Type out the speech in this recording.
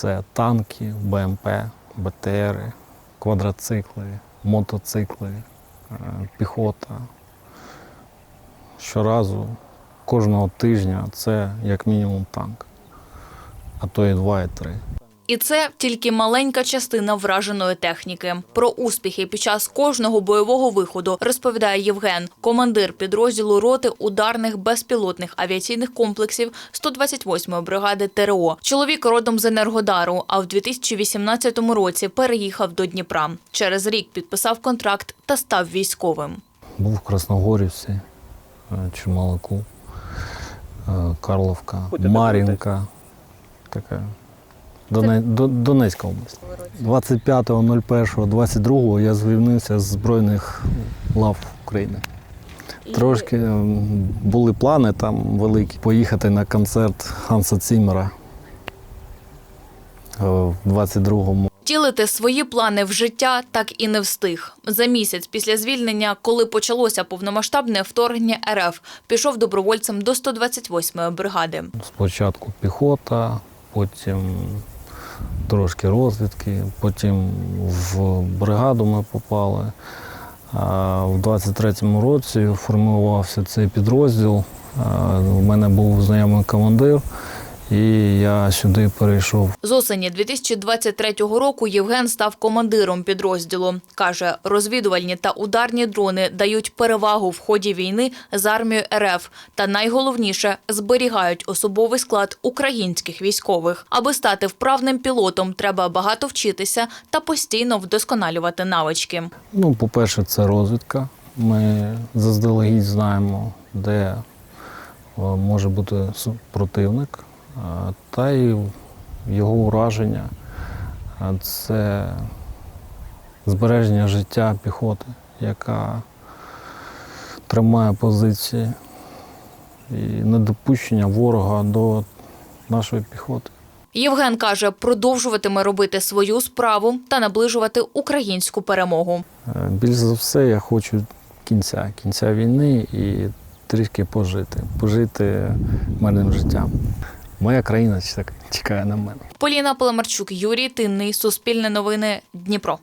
Це танки, БМП, БТРи, квадроцикли, мотоцикли, е, піхота. Щоразу, кожного тижня це як мінімум танк, а то і два, і три. І це тільки маленька частина враженої техніки. Про успіхи під час кожного бойового виходу розповідає Євген, командир підрозділу роти ударних безпілотних авіаційних комплексів 128-ї бригади ТРО. Чоловік родом з Енергодару, а в 2018 році переїхав до Дніпра. Через рік підписав контракт та став військовим. Був в Красногорівці, е, Чумалаку, е, Карловка, Мар'їнка. Така. Доне- До- Донецька область. 25.01.22 я звільнився з Збройних лав України. Трошки були плани там великі поїхати на концерт Ханса Ціммера е, в 22-му. Втілити свої плани в життя так і не встиг. За місяць після звільнення, коли почалося повномасштабне вторгнення РФ, пішов добровольцем до 128-ї бригади. Спочатку піхота, потім трошки розвідки, потім в бригаду ми попали. В 23-му році формувався цей підрозділ. У мене був знайомий командир, і я сюди перейшов. З осені 2023 року Євген став командиром підрозділу. Каже, розвідувальні та ударні дрони дають перевагу в ході війни з армією РФ. Та найголовніше зберігають особовий склад українських військових. Аби стати вправним пілотом, треба багато вчитися та постійно вдосконалювати навички. Ну, по-перше, це розвідка. Ми заздалегідь знаємо, де е, може бути противник, та й його ураження. Це збереження життя піхоти, яка тримає позиції, і недопущення ворога до нашої піхоти. Євген каже, продовжуватиме робити свою справу та наближувати українську перемогу. Е, Більш за все, я хочу кінця, кінця війни і трішки пожити, пожити мирним життям. Моя країна так чекає на мене. Поліна Полемарчук, Юрій Тинний, Суспільне новини, Дніпро.